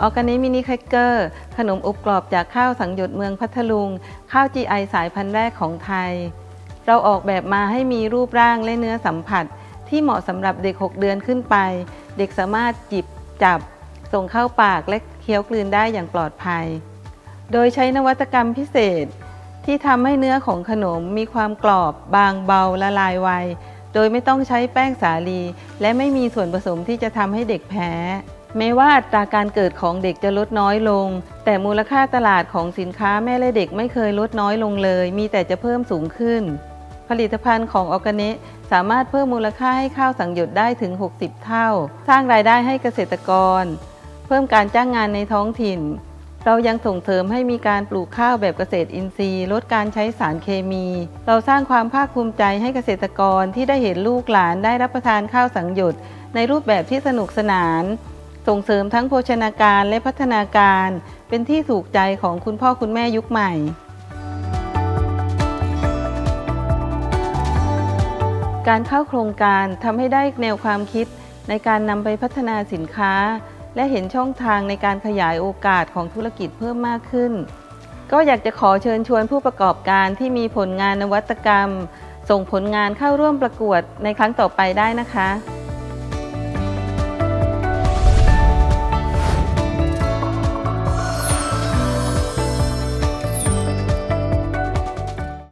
ออร์แกนิมินิแครกเกอร์ขนมอบกรอบจากข้าวสังหยดเมืองพัทลุง ข้าว GI สายพันธุ์แรกของไทย เราออกแบบมาให้มีรูปร่างและเนื้อสัมผัส ที่เหมาะสำหรับเด็ก 6 เดือนขึ้นไป เด็กสามารถจิบจับ ส่งเข้าปากและเคี้ยวกลืนได้อย่างปลอดภัย โดยใช้นวัตกรรมพิเศษ ที่ทำให้เนื้อของขนมมีความกรอบบางเบาละลายไว โดยไม่ต้องใช้แป้งสาลี และไม่มีส่วนผสมที่จะทำให้เด็กแพ้ แม้ว่าอัตราการเกิดของเด็กจะลดน้อยลง แต่มูลค่าตลาดของสินค้าแม่และเด็กไม่เคยลดน้อยลงเลย มีแต่จะเพิ่มสูงขึ้น ผลิตภัณฑ์ของออร์แกเนสามารถเพิ่มมูลค่าให้ข้าวสังหยดได้ถึง 60 เท่า สร้างรายได้ให้เกษตรกร เพิ่มการจ้างงานในท้องถิ่น เรายังส่งเสริมให้มีการปลูกข้าวแบบเกษตรอินทรีย์ ลดการใช้สารเคมี เราสร้างความภาคภูมิใจให้เกษตรกรที่ได้เห็นลูกหลานได้รับประทานข้าวสังหยดในรูปแบบที่สนุกสนาน ส่งเสริมทั้งโภชนาการและพัฒนาการ เป็นที่ถูกใจของคุณพ่อคุณแม่ยุคใหม่ การเข้าโครงการทำให้ได้แนวความคิดในการนำไปพัฒนาสินค้า และเห็นช่องทางในการขยายโอกาสของธุรกิจเพิ่มมากขึ้น ก็อยากจะขอเชิญชวนผู้ประกอบการที่มีผลงานนวัตกรรม ส่งผลงานเข้าร่วมประกวดในครั้งต่อไปได้นะคะ